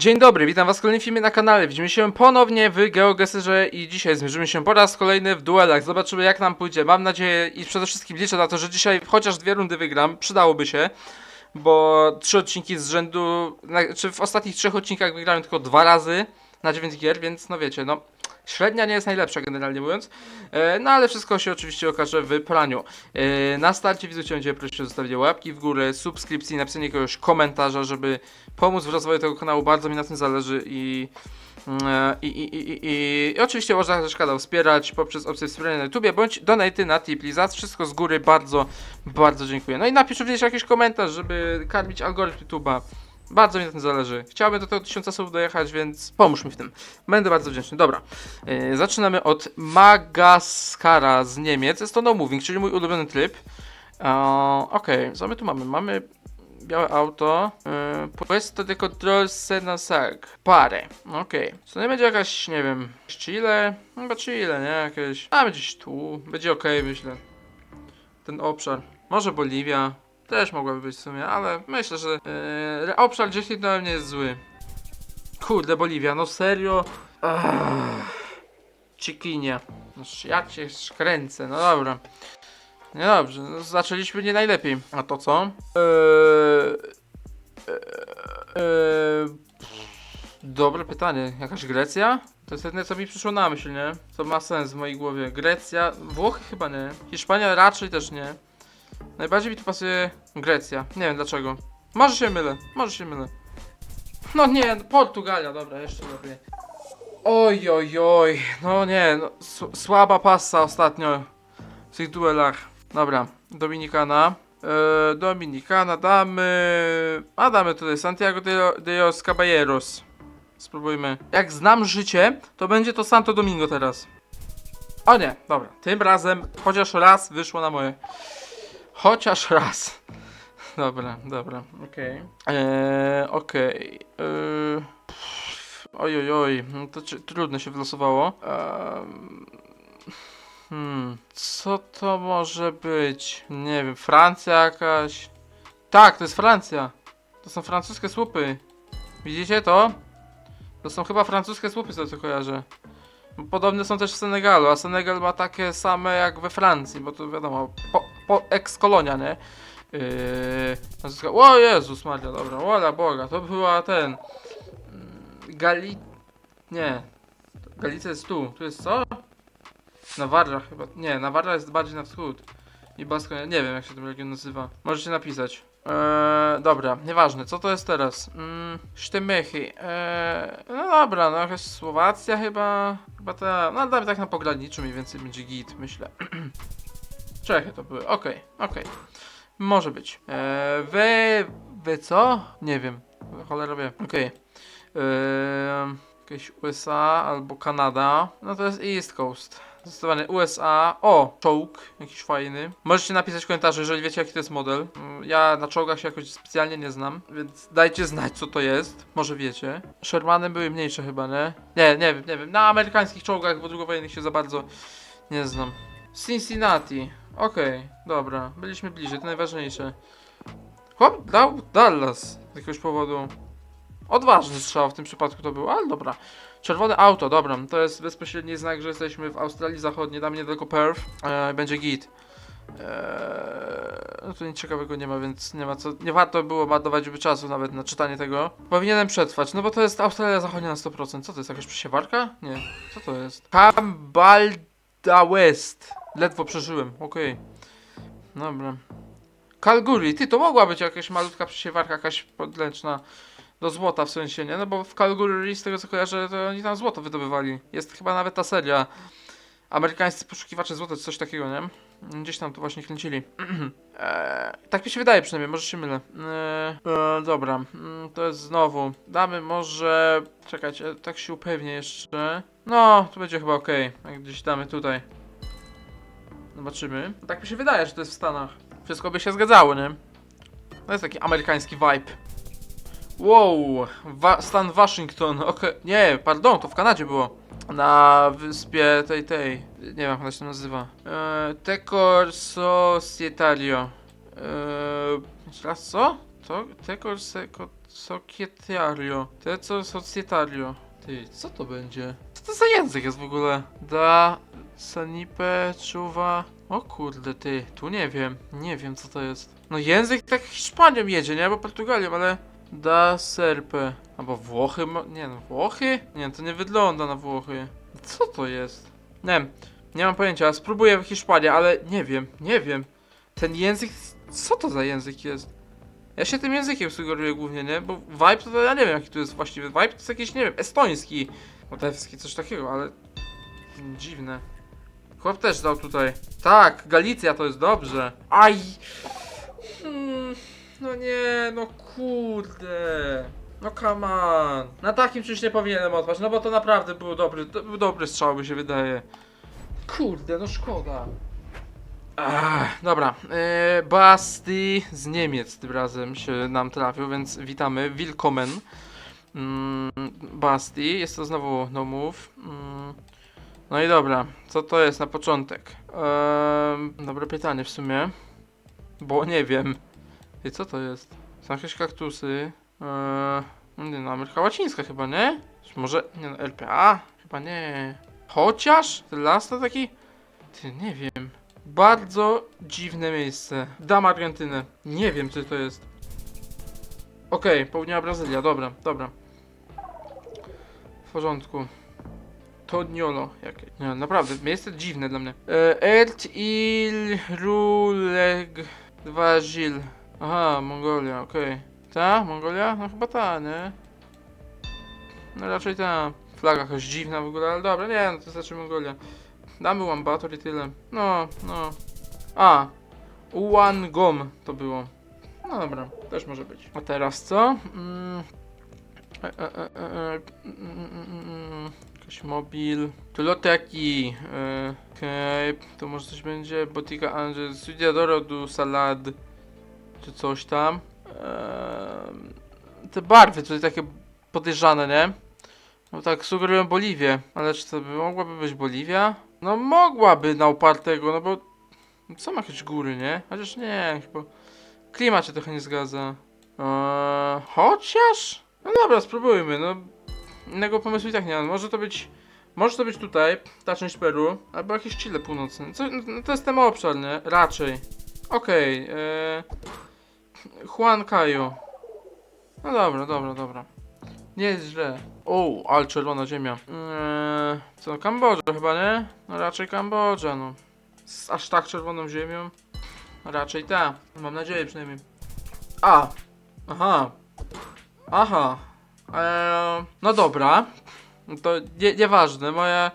Dzień dobry, witam was w kolejnym filmie na kanale. Widzimy się ponownie w GeoGeserze i dzisiaj zmierzymy się po raz kolejny w duelach. Zobaczymy jak nam pójdzie. Mam nadzieję i przede wszystkim liczę na to, że dzisiaj chociaż dwie rundy wygram. Przydałoby się, bo trzy odcinki z rzędu, czy w ostatnich trzech odcinkach wygrałem tylko dwa razy na 9 gier, więc no wiecie, no średnia nie jest najlepsza generalnie mówiąc. E, no ale wszystko się oczywiście okaże w praniu. E, na starcie widzę Cię będzie prosić o zostawienie łapki w górę, subskrypcji, napisanie jakiegoś komentarza, żeby pomóc w rozwoju tego kanału. Bardzo mi na tym zależy i e, i, i, i, i, i oczywiście można też kanał wspierać poprzez opcję wspierania na YouTubie bądź donaty na Tipli. Za wszystko z góry bardzo, bardzo dziękuję. No i napisz również jakiś komentarz, żeby karmić algorytm YouTube'a. Bardzo mi na tym zależy. Chciałbym do tego 1000 słów dojechać, więc pomóż mi w tym. Będę bardzo wdzięczny. Dobra. Yy, zaczynamy od Magaskara z Niemiec. Jest to no moving, czyli mój ulubiony tryb. Eee, Okej, co my tu mamy? Mamy białe auto. Yy, Puesto de control Senasak. Parę. Okej. Co nie będzie jakaś, nie wiem, Chile? Chyba Chile, nie? Jakieś. A, będzie tu. Będzie okej, myślę. Ten obszar. Może Boliwia. Też mogłaby być w sumie, ale myślę, że yy, obszar gdzieś tutaj nie jest zły. Kurde, Boliwia, no serio? Ach, Chikinia. No, ja cię kręcę, no dobra. Nie dobrze, no, zaczęliśmy nie najlepiej. A to co? Eee, dobre pytanie. Jakaś Grecja? To jest jedyne co mi przyszło na myśl, nie? Co ma sens w mojej głowie. Grecja? Włochy chyba nie. Hiszpania raczej też nie. Najbardziej mi tu pasuje Grecja. Nie wiem dlaczego. Może się mylę, może się mylę. No nie, no, Portugalia, dobra, jeszcze lepiej. Oj, oj, oj, no nie, no, słaba passa ostatnio w tych duelach. Dobra, Dominikana. E, Dominikana damy. A damy tutaj Santiago de, de los Caballeros. Spróbujmy. Jak znam życie, to będzie to Santo Domingo teraz. O nie, dobra. Tym razem chociaż raz wyszło na moje. Chociaż raz. Dobra, dobra, okej. Eee, okej. Eee, Oj, oj, oj, no to ci- trudno się wylosowało. Ehm, hmm, co to może być? Nie wiem, Francja jakaś? Tak, to jest Francja. To są francuskie słupy. Widzicie to? To są chyba francuskie słupy, co kojarzę. Podobne są też w Senegalu, a Senegal ma takie same jak we Francji, bo to wiadomo, po, po ex-kolonia, nie? Yy, o Jezus Maria, dobra, wola Boga, to była ten... mm, Gali... Nie. Galicja jest tu, tu jest co? Nawarra chyba, nie, Nawarra jest bardziej na wschód. I Baskonia, nie wiem jak się ten region nazywa. Możecie napisać. Eee, dobra, nieważne, co to jest teraz? Mm, Sztymychy. Eee, no dobra, no jakaś Słowacja chyba. Chyba ta. No damy tak na pograniczu mniej więcej będzie git, myślę. Czechy to były, okej, okej. Może być. Eee, wy. Wy co? Nie wiem. Cholera wie. Okej. Eee, jakieś USA albo Kanada. No to jest East Coast. Zdecydowanie USA. O, czołg, jakiś fajny. Możecie napisać w komentarzu, jeżeli wiecie jaki to jest model. Mm, Ja na czołgach się jakoś specjalnie nie znam, więc dajcie znać co to jest. Może wiecie. Shermany były mniejsze chyba, nie? Nie, nie wiem, nie wiem. Na amerykańskich czołgach wojennych się za bardzo nie znam. Cincinnati. Okej, dobra. Byliśmy bliżej, to najważniejsze. Chłop dał Dallas z jakiegoś powodu. Odważny strzał w tym przypadku to był, ale dobra. Czerwone auto, dobra, to jest bezpośredni znak, że jesteśmy w Australii Zachodniej, tam niedaleko Perth, e, będzie git. Eee, no tu nic ciekawego nie ma, więc nie ma co, nie warto było marnować by czasu nawet na czytanie tego. Powinienem przetrwać, no bo to jest Australia Zachodnia na 100%. Co to jest, jakaś przesiewarka? Nie, co to jest? Cambalda West. Ledwo przeżyłem, okej. Dobra. Calgary, ty, to mogła być jakaś malutka przesiewarka, jakaś podręczna do złota w sensie, nie? No bo w Calgary, z tego co kojarzę, to oni tam złoto wydobywali. Jest chyba nawet ta seria. Amerykańscy poszukiwacze złota, coś takiego, nie? Gdzieś tam to właśnie kręcili. eee, tak mi się wydaje przynajmniej, może się mylę. Eee, eee, dobra, mm, to jest znowu. Damy może... Czekajcie, tak się upewnię jeszcze. No, to będzie chyba ok. Gdzieś damy tutaj. Zobaczymy. Tak mi się wydaje, że to jest w Stanach. Wszystko by się zgadzało, nie? To jest taki amerykański vibe. Wow, Wa stan Waszyngton, okej, nie, pardon, to w Kanadzie było. Na wyspie tej, tej, nie wiem jak ona się nazywa. Eee, Tecor Societario. Eee, raz co? To, tego seko, sokietario. Te co societario. Ty, co to będzie? Co to za język jest w ogóle? Da, sanipe, czuwa. O kurde, ty, tu nie wiem. Nie wiem co to jest. No język tak Hiszpanią jedzie, nie? Albo Portugalią, ale... Da serpe. Albo Włochy, nie no, Włochy? Nie, to nie wygląda na Włochy. Co to jest? Nie wiem, nie mam pojęcia. Spróbuję w Hiszpanii, ale nie wiem, nie wiem. Ten język, co to za język jest? Ja się tym językiem sugeruję głównie, nie? Bo vibe to ja nie wiem jaki to jest właściwy. Vibe to jest jakiś, nie wiem, estoński, łotewski, coś takiego, ale dziwne. Chłop też dał tutaj. Tak, Galicja to jest dobrze. Aj! Hmm, no nie, no kurde. No come on. Na takim czymś nie powinienem odpaść, no bo to naprawdę był dobry, to był dobry strzał, mi się wydaje. Kurde, no szkoda. Ach, dobra, e, Basti z Niemiec tym razem się nam trafił, więc witamy, willkommen. Mm, Basti, jest to znowu no move. Mm, no i dobra, co to jest na początek? Ehm, dobre pytanie w sumie, bo nie wiem. I co to jest? Są jakieś kaktusy. Eee, nie no, Ameryka Łacińska chyba, nie? Może, nie no, LPA? Chyba nie. Chociaż, ten las to taki... Ty, nie wiem. Bardzo dziwne miejsce. Dam Argentynę. Nie wiem, co to jest. Okej, południowa Brazylia, dobra, dobra. W porządku. Todniolo. Jakie? Nie, naprawdę, miejsce dziwne dla mnie. E, Ert il Ruleg Dwajil. Aha, Mongolia, okej. Ta? Mongolia? No chyba ta, nie? No raczej ta. Flaga jakaś dziwna w ogóle, ale dobra, nie, no to znaczy Mongolia. Damy Wambator i tyle. No, no. A, Uangom to było. No dobra, też może być. A teraz co? Mm. E, e, e, e, e, mm, mm, mm. Jakiś mobil. Tu loteki. Okej, to może coś będzie. Botika Angel. Studiadoro du Salad. Czy coś tam. Eee, te barwy tutaj takie podejrzane, nie? No tak, sugerują Boliwię. Ale czy to by mogłaby być Boliwia? No mogłaby na upartego, no bo są jakieś góry, nie? Chociaż nie, chyba klimat się trochę nie zgadza. Eee, chociaż? No dobra, spróbujmy, no innego pomysłu i tak nie mam. Może to być, może to być tutaj, ta część Peru, albo jakieś Chile północne. Co, no, to jest ten obszar, nie? Raczej. Okej, eee, Juan Cayo. No dobra, dobra, dobra. Nie jest źle. O, ale czerwona ziemia. Eee, co, Kambodża chyba, nie? No raczej Kambodża, no. Z aż tak czerwoną ziemią? Raczej ta. Mam nadzieję przynajmniej. A! Aha. Aha. Eee, no dobra. To nie, nieważne. Moja,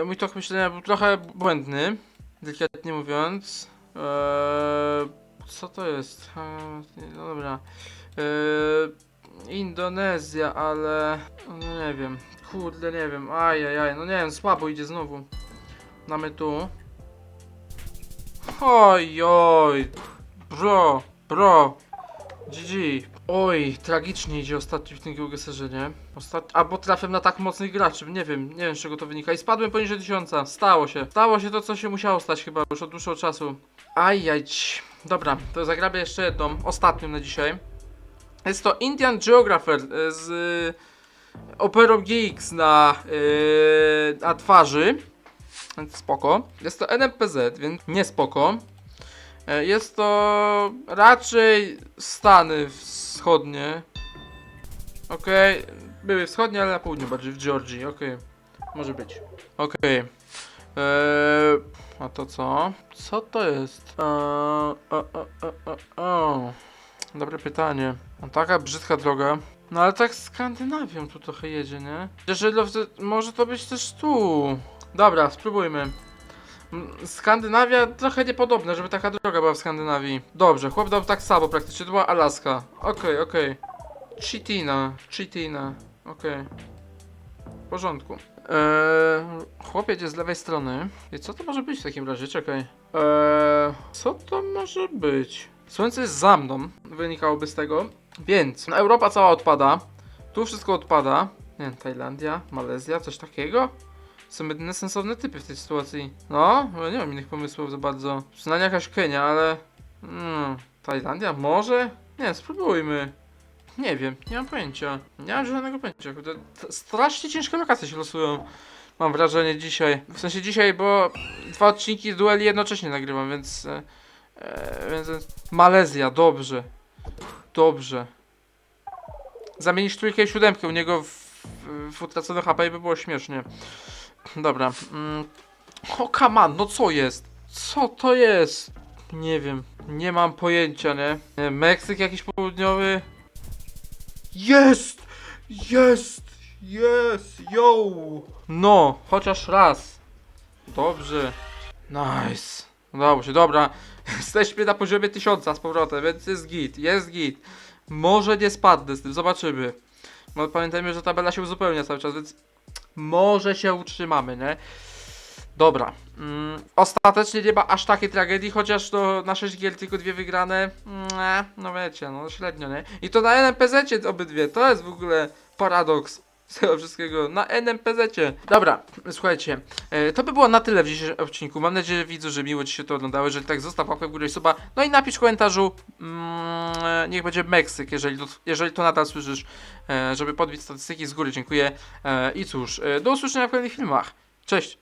e, mój tok myślenia był trochę błędny. Delikatnie mówiąc. Eee, co to jest? Eee, no dobra. Eee, Indonezja, ale... No nie wiem. Kurde, nie wiem. Ajajaj, no nie wiem, słabo idzie znowu. Mamy tu. Oj, oj. Bro, bro. GG. Oj, tragicznie idzie ostatnio w tym geogeserze, nie? Ostat... Albo trafiam na tak mocnych graczy, nie wiem, nie wiem z czego to wynika. I spadłem poniżej tysiąca. Stało się. Stało się to, co się musiało stać chyba już od dłuższego czasu. Ajaj. ć. Dobra, to zagrabię jeszcze jedną, ostatnią na dzisiaj. Jest to Indian Geographer e, z e, Operą GX na, e, na twarzy. Więc spoko. Jest to NPZ, więc nie spoko. Jest to raczej Stany wschodnie. Okej, były wschodnie, ale na południu bardziej, w Georgii, okej. Może być. Okej. Eee, a to co? Co to jest? Eee, o, o, o, o. Dobre pytanie. No, taka brzydka droga. No ale tak Skandynawią tu trochę jedzie, nie? Może to być też tu. Dobra, spróbujmy. Skandynawia trochę niepodobne, żeby taka droga była w Skandynawii. Dobrze, chłop dał tak samo praktycznie, to była Alaska. Okej, okej. Chitina, Chitina, okej. W porządku. Eee, chłop jedzie z lewej strony. I co to może być w takim razie? Czekaj. Eee, co to może być? Słońce jest za mną, wynikałoby z tego. Więc, no, Europa cała odpada. Tu wszystko odpada. Nie Tajlandia, Malezja, coś takiego? Są jedyne sensowne typy w tej sytuacji. No, nie mam innych pomysłów za bardzo. Przynajmniej jakaś Kenia, ale... Mm, Tajlandia? Może? Nie, spróbujmy. Nie wiem, nie mam pojęcia. Nie mam żadnego pojęcia. Strasznie ciężkie lokacje się losują. Mam wrażenie dzisiaj. W sensie dzisiaj, bo dwa odcinki dueli jednocześnie nagrywam, więc... E, e, więc Malezja, dobrze. Dobrze. Zamienić trójkę i siódemkę u niego w, w, w HP by było śmiesznie. Dobra. Mm. O, on, no co jest? Co to jest? Nie wiem. Nie mam pojęcia, nie? nie Meksyk jakiś południowy? Jest! Jest! Jest! Yo! No, chociaż raz. Dobrze. Nice. Udało się, dobra. Jesteśmy na poziomie tysiąca z powrotem, więc jest git, jest git. Może nie spadnę z tym, zobaczymy. No pamiętajmy, że tabela się uzupełnia cały czas, więc może się utrzymamy, nie? Dobra. Mm, ostatecznie nie ma aż takiej tragedii, chociaż to na 6 gier tylko dwie wygrane. Mm, no wiecie, no średnio, nie? I to na NPZ obydwie, to jest w ogóle paradoks z tego wszystkiego. Na NPZ. Dobra, słuchajcie, e, to by było na tyle w dzisiejszym odcinku. Mam nadzieję, widzu, że miło Ci się to oglądało. Jeżeli tak, zostaw łapkę w górę i suba. No i napisz w komentarzu, mm, e, niech będzie Meksyk, jeżeli to, jeżeli to nadal słyszysz, e, żeby podbić statystyki z góry. Dziękuję. I cóż, do usłyszenia w kolejnych filmach. Cześć!